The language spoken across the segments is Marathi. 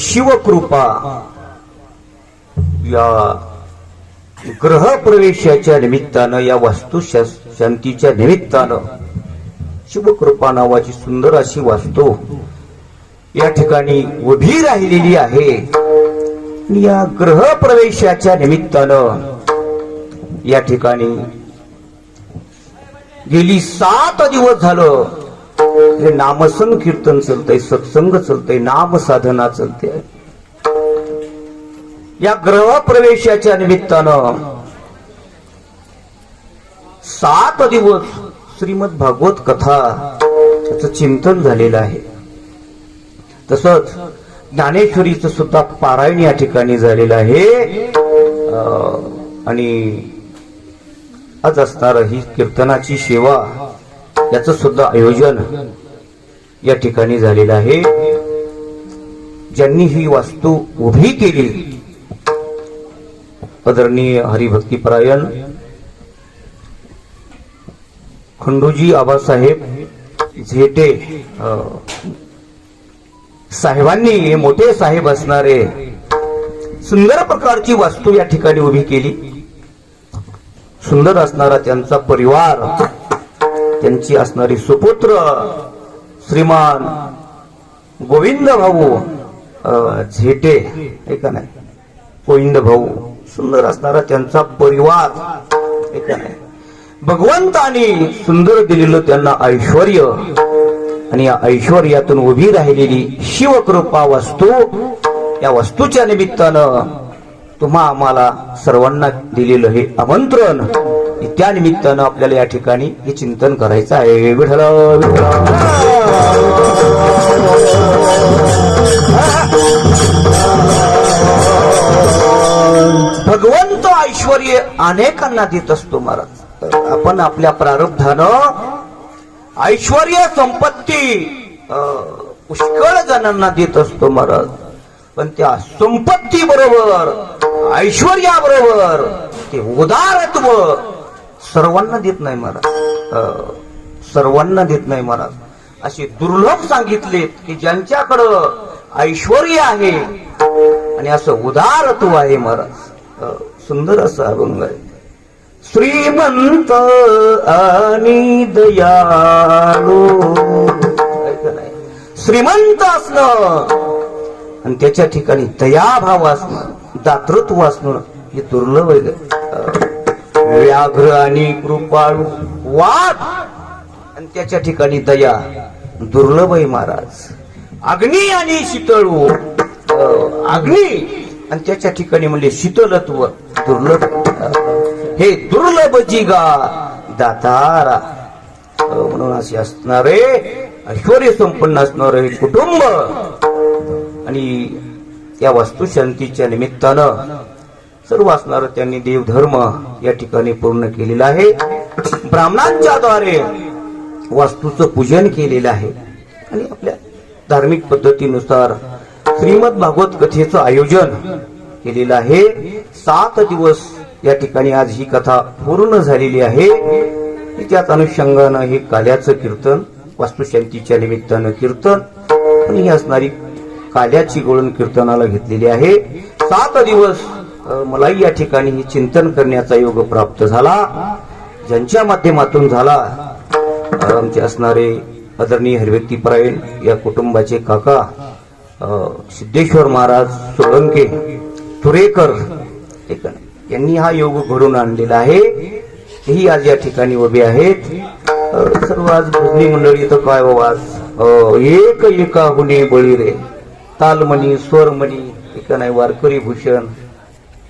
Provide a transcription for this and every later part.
शिवकृपा. या ग्रह प्रवेशाच्या निमित्तानं या वास्तू शांतीच्या निमित्तानं शिवकृपा नावाची सुंदर अशी वास्तू या ठिकाणी उभी राहिलेली आहे. या ग्रह प्रवेशाच्या निमित्तानं या ठिकाणी गेली सात दिवस झालं. नामसन कीर्तन चालतंय सत्संग चालतंय नाम साधना चालते. या ग्रह प्रवेशाच्या निमित्तानं सात दिवस श्रीमद भागवत कथा याचं चिंतन झालेलं आहे. तसंच ज्ञानेश्वरीचं सुद्धा पारायण या ठिकाणी झालेलं आहे. अं, आणि आज असणार ही कीर्तनाची सेवा याचं सुद्धा आयोजन या ठिकाणी झालेला आहे. ज्यांनी ही वास्तू उभी केली आदरणीय हरिभक्तीपरायण खंडूजी आबासाहेब झेटे साहेबांनी हे मोठे साहेब असणारे सुंदर प्रकारची वास्तू या ठिकाणी उभी केली. सुंदर असणारा त्यांचा परिवार त्यांची असणारी सुपुत्र श्रीमान गोविंद भाऊ झेटे हे का नाही? गोविंद भाऊ सुंदर असणारा त्यांचा परिवार ऐका नाही? भगवंताने सुंदर दिलेलं त्यांना ऐश्वर आणि या ऐश्वर्यातून उभी राहिलेली शिवकृपा वस्तू या वस्तूच्या निमित्तानं तुम्हा आम्हाला सर्वांना दिलेलं हे आमंत्रण. त्या निमित्तानं आपल्याला या ठिकाणी हे चिंतन करायचं आहे. विठ्ठल. भगवंत ऐश्वर अनेकांना देत असतो महाराज. आपण आपल्या प्रारब्धानं ऐश्वर संपत्ती पुष्कळ जणांना देत असतो महाराज. पण त्या संपत्ती बरोबर ऐश्वर्याबरोबर ते उदारत्व सर्वांना देत नाही महाराज. अं, सर्वांना देत नाही महाराज. असे दुर्लभ सांगितलेत की ज्यांच्याकडं ऐश्वर आहे आणि असं उदारत्व आहे महाराज. सुंदर असं अभंग आहे. श्रीमंत आणि दयाळू. श्रीमंत असणं आणि त्याच्या ठिकाणी दयाभाव असणं दातृत्व असणं हे दुर्लभ आहे. व्याघ्र आणि कृपाळू वाद त्याच्या ठिकाणी दया दुर्लभई महाराज. अग्नी आणि शीतळू अग्नी. आणि त्याच्या ठिकाणी म्हणजे शीतलत्व दुर्लभ हे दुर्लभ जिगा दातारा. म्हणून असे असणारे ऐश्वर संपन्न असणारे कुटुंब. आणि या वास्तुशांतीच्या निमित्तानं सर्व असणार त्यांनी देवधर्म या ठिकाणी पूर्ण केलेला आहे. ब्राह्मणांच्या द्वारे वास्तूचं पूजन केलेलं आहे. आणि आपल्या धार्मिक पद्धतीनुसार श्रीमद भागवत कथेचं आयोजन केलेलं आहे. सात दिवस या ठिकाणी आज ही कथा पूर्ण झालेली आहे. त्याच अनुषंगानं हे काल्याचं कीर्तन वास्तुशांतीच्या निमित्तानं कीर्तन आणि ही असणारी काल्याची गोळून कीर्तनाला घेतलेली आहे. सात दिवस मलाही या ठिकाणी हे चिंतन करण्याचा योग प्राप्त झाला. ज्यांच्या माध्यमातून झाला आमचे असणारे आदरणीय हरव्यक्तीपरायण या कुटुंबाचे काका सिद्धेश्वर महाराज सोळंके तुरेकर यांनी हा योग घडून आणलेला आहे. ही आज या ठिकाणी उभे आहेत. सर्व आज भजनी मंडळी तर काय बाबा एक एका हुने बळी रे. तालमणी स्वरमणी एका नाही वारकरी भूषण.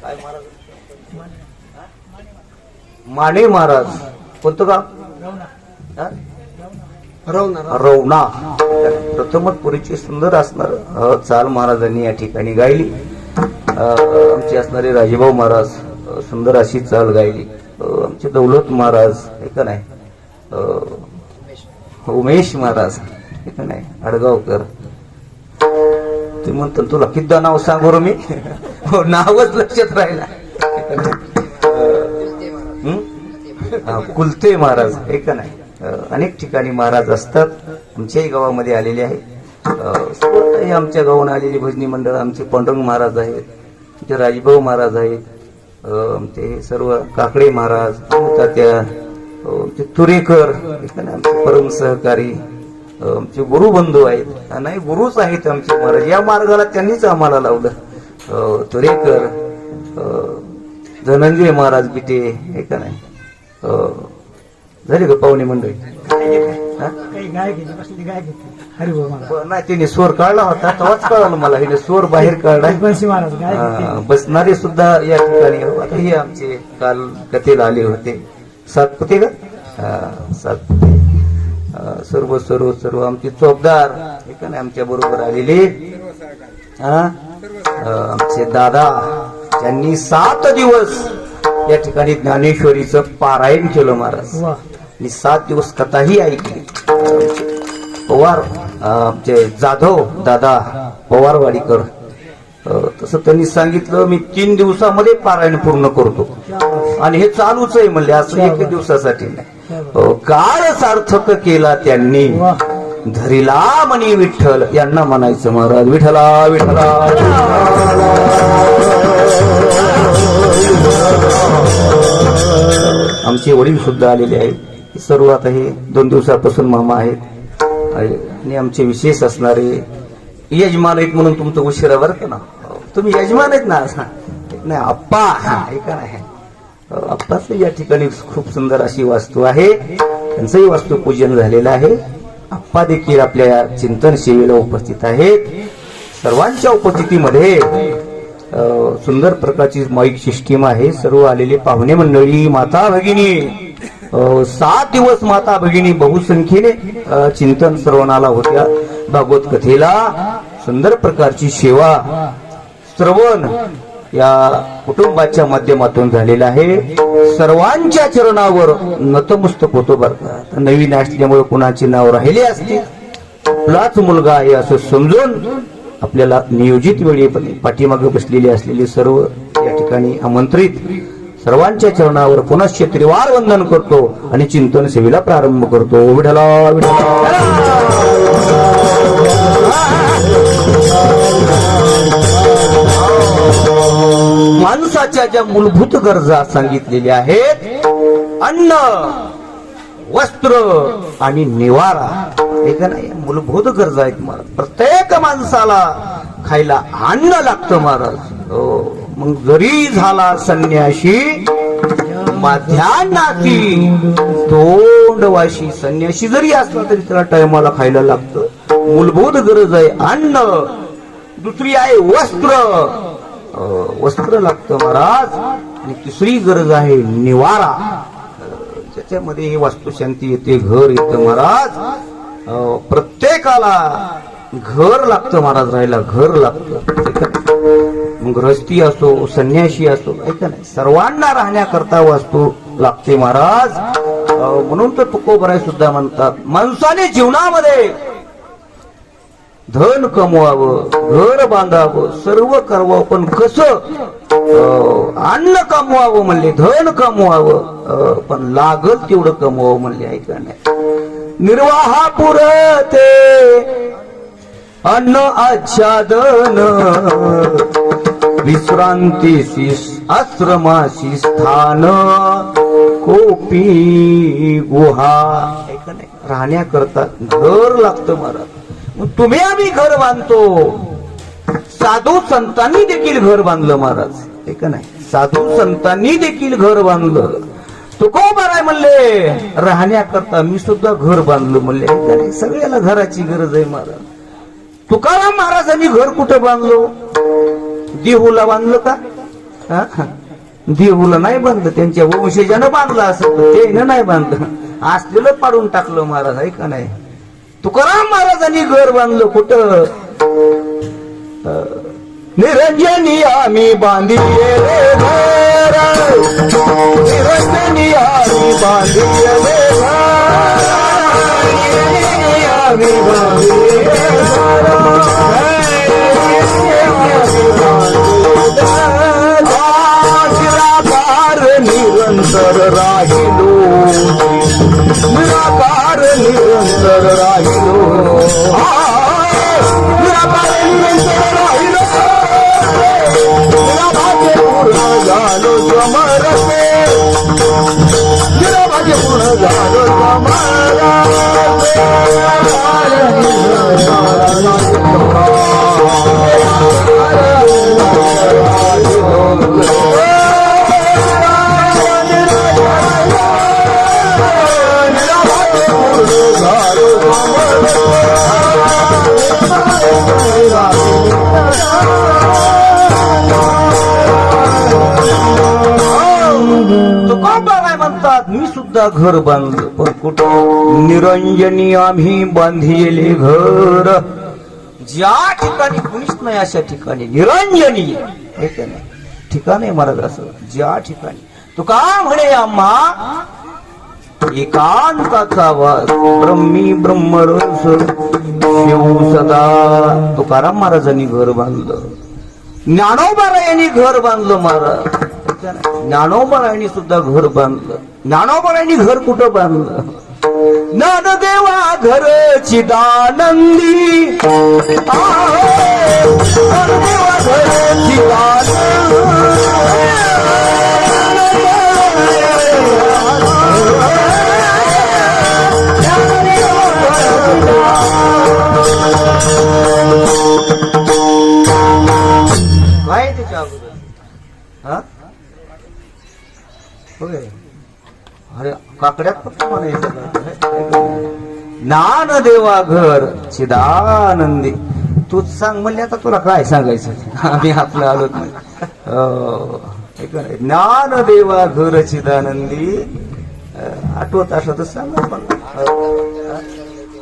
काय महाराज? माने महाराज. कोणतं का रवना प्रथमच पुरीची सुंदर असणार चाल महाराजांनी या ठिकाणी गायली. आमचे असणारे राजेभाऊ महाराज सुंदर अशी चाल गायली. आमचे दौलत महाराज हे का नाही? उमेश महाराज हे का नाही? अडगावकर ते म्हणतात तुला किद्दा नाव सांग बरं मी? हो नावच लक्षात राहिला. कुलते महाराज हे का नाही? अनेक ठिकाणी महाराज असतात. आमच्याही गावामध्ये आलेले आहेत. अं, आमच्या गावून आलेली भजनी मंडळ आमचे पांडुरंग महाराज आहेत आमचे राजभाऊ महाराज आहेत आमचे सर्व काकडे महाराज तात्या आमचे तुरेकर नाही, आमचे परम सहकारी आमचे गुरुबंधू आहेत. नाही गुरुच आहेत आमचे महाराज. या मार्गाला त्यांनीच आम्हाला लावलं. तुरेकर धनंजय महाराज बिटे हे का नाही? झाले का पाहुणे मंडळी? नाही. तिने स्वर काढला होता तेव्हाच कळालं मला हिने स्वर बाहेर हा, बसणारे सुद्धा या ठिकाणी हो. हे आमचे काल कथेला आले होते. सातपुते का? सातपुते सर्व सर्व सर्व आमचे चौकदार नाही आमच्या बरोबर आलेले. हा आमचे दादा त्यांनी सात दिवस या ठिकाणी ज्ञानेश्वरीचं पारायण केलं महाराज. आणि सात दिवस कथाही ऐकली. पवार आमचे जाधव दादा पवारवाडीकर तसं त्यांनी सांगितलं मी तीन दिवसामध्ये पारायण पूर्ण करतो. आणि हे चालूच आहे म्हणले असं एक दिवसासाठी नाही. काळ सार्थक केला त्यांनी. धरिला म्हणी विठ्ठल यांना म्हणायचं महाराज विठ्ठला विठ्ठला. आमचे वडील सुद्धा आलेले आहेत. सर्व आता हे दोन दिवसापासून मामा आहेत. आणि आमचे विशेष असणारे यजमान आहेत म्हणून तुमचं उशिरा बरं का ना? तुम्ही यजमान आहेत ना? नाही आप्पा. ऐका नाही आप्पाच या ठिकाणी खूप सुंदर अशी वास्तू आहे. त्यांचंही वास्तू पूजन झालेलं आहे. आप्पा देखील आपल्या चिंतन सेवेला उपस्थित आहेत. सर्वांच्या उपस्थितीमध्ये सुंदर प्रकारची माईक सिस्टीम आहे. सर्व आलेले पाहुणे मंडळी माता भगिनी सात दिवस माता भगिनी बहुसंख्येने चिंतन श्रवणाला होत्या. भागवत कथेला सुंदर प्रकारची सेवा श्रवण या कुटुंबाच्या माध्यमातून झालेलं आहे. सर्वांच्या चरणावर नतमस्तक होतो बरं नवीन असल्यामुळे कुणाचे नाव राहिले असते? आपलाच मुलगा आहे असं समजून आपल्याला नियोजित वेळी पाठीमागे बसलेले असलेले सर्व या ठिकाणी आमंत्रित सर्वांच्या चरणावर पुनश्च त्रिवार वंदन करतो आणि चिंतन सेवेला प्रारंभ करतो. विढला माणसाच्या ज्या मूलभूत गरजा सांगितलेल्या आहेत अन्न वस्त्र आणि निवारा हे का नाही मूलभूत गरजा आहेत महाराज. प्रत्येक माणसाला खायला अन्न लागतं महाराज. हो. मग जरी झाला संन्याशी माध्यान्नाची तोंडवाशी संन्याशी जरी असला तरी त्याला टायमाला खायला लागतं. मूलभूत गरज आहे अन्न दुसरी आहे वस्त्र. वस्त्र लागतं महाराज. आणि तिसरी गरज आहे निवारा. त्याच्यामध्ये ही वास्तुशांती येते घर येतं महाराज. प्रत्येकाला घर लागतं महाराज राहायला घर लागतं. मग गृहस्थी असो संन्याशी असो ऐका नाही. सर्वांना राहण्याकरता वास्तू लागते महाराज. म्हणून तर तुकोबराय सुद्धा म्हणतात माणसाने जीवनामध्ये धन कमवावं घर बांधावं सर्व करावं पण कसं? अन्न कमवावं म्हणले धन कमवावं. पण लागल तेवढं कमवावं म्हणले ऐका नाही. निर्वाहा पुरते अन्न आच्छादन. विश्रांतीशी आश्रमाशी स्थान कोपी गुहा. नाही राहण्याकरता घर लागतं महाराज मग तुम्ही आम्ही घर बांधतो. साधू संतांनी देखील घर बांधलं महाराज. हे का नाही साधू संतांनी देखील घर बांधलं. तुकोबाराय म्हणले? राहण्याकरता मी सुद्धा घर बांधलं म्हणले. का नाही सगळ्याला घराची गरज आहे महाराज. तुकाराम महाराजांनी घर कुठं बांधलो? देहूला बांधलं का? देहूला नाही बांधलं. त्यांच्या वंशजानं बांधलं असं. ते नाही बांधलं. असलेलं पाडून टाकलं महाराज आहे का नाही? तुकाराम महाराजांनी घर बांधलं कुठं? निरंजनी आम्ही बांधिले घर निरंजनी आम्ही बांधिले घर Oh, म्हणतात मी सुद्धा घर बांधलं. पण निरंजनी आम्ही बांधिले घर. ज्या ठिकाणी कुणीच नाही अशा ठिकाणी निरंजनी ठिकाण आहे महाराज असं. ज्या ठिकाणी. तू का म्हणे आम्हा एकांताचा आवाज ब्रह्मी ब्रह्मरस. शिव सदा. तुकाराम महाराजांनी घर बांधलं. ज्ञानोबारायांनी घर बांधलं महाराज. ज्ञानोबारायांनी सुद्धा घर बांधलं. ज्ञानोबारायांनी घर कुठं बांधलं? ज्ञानदेवा घर चिदानंदी आहे. ज्ञानदेवा घर चिदानंदी अरे फक्त ज्ञान देवा घर चिदानंदी. तूच सांग म्हणले आता तुला काय सांगायचं? आम्ही आपलं आलो नाही. हो. ज्ञान देवा घर चिदानंदी आठवत असलं तर सांग आपण.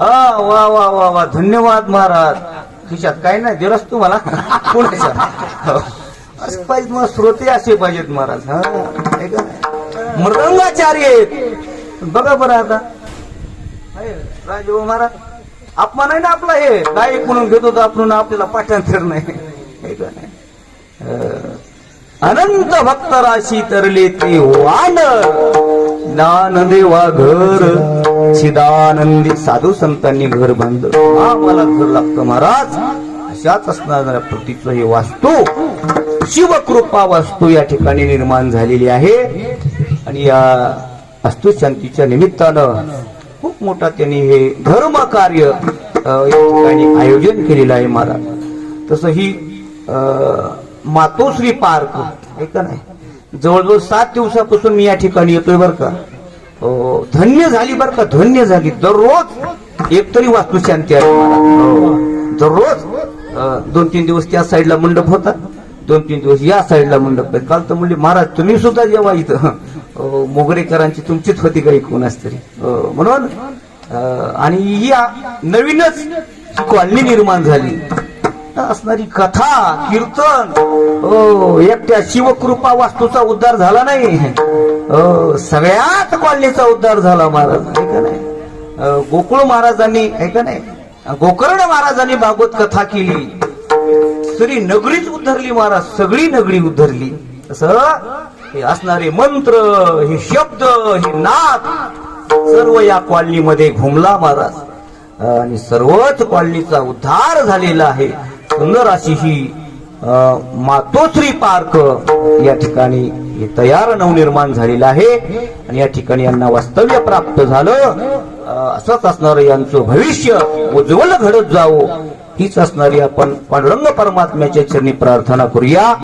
हा वा वा वा वा. धन्यवाद महाराज. खिशात काही नाही दिलंच तुम्हाला. कोणाच्या हो. असं पाहिजे मग श्रोते असे पाहिजेत महाराज. हा हे मृदंगाचार्य आहेत बघा बरं आता. आहे, राजभाऊ हो महाराज अपमान आहे ना आपला हे? काय म्हणून घेतो तर आपण आपल्याला पाठांतर नाही. नाही अनंत भक्त राशी तरले ते वान. ज्ञानदेवा घर चिदानंदी साधू संतांनी घर बांधलं. हा मला घर लागतं महाराज. अशाच असणाऱ्या प्रतीचं हे वास्तू शिवकृपा वास्तू या ठिकाणी निर्माण झालेली आहे. आणि या वास्तुशांतीच्या निमित्तानं खूप मोठा त्यांनी हे धर्म कार्य आयोजन केलेलं आहे महाराज. तसं ही मातोश्री पार्क आहे का नाही? जवळजवळ सात दिवसापासून मी या ठिकाणी येतोय बरं का. धन्य झाली बरं का धन्य झाली. दररोज एक तरी वास्तुशांती आहे महाराज. दररोज दोन तीन दिवस त्या साईडला मंडप होता दोन तीन दिवस या साईडला मंडप. काल तर म्हणले महाराज तुम्ही सुद्धा जेव्हा इथं. मोगरेकरांची तुमचीच होती काही कोणाच तरी? म्हणून आणि या नवीनच कॉलनी निर्माण झाली. असणारी कथा कीर्तन हो एकट्या शिवकृपा वास्तूचा उद्धार झाला नाही. हो सगळ्याच कॉलनीचा उद्धार झाला महाराज आहे का नाही? गोकुळ महाराजांनी आहे का नाही? गोकर्ण महाराजांनी भागवत कथा केली. तरी नगरीच उद्धरली महाराज सगळी नगरी उद्धरली. असं हे असणारे मंत्र हे शब्द हे नाद सर्व या कॉलनीमध्ये घुमला महाराज. आणि सर्वच कॉलनीचा उद्धार झालेला आहे. सुंदर अशी ही मातोश्री पार्क या ठिकाणी हे तयार नवनिर्माण झालेलं आहे. आणि या ठिकाणी यांना वास्तव्य प्राप्त झालं. असंच असणारं यांचं भविष्य उज्ज्वल घडत जावं. हीच असणारी आपण पांडुरंग परमात्म्याच्या चरणी प्रार्थना करूया.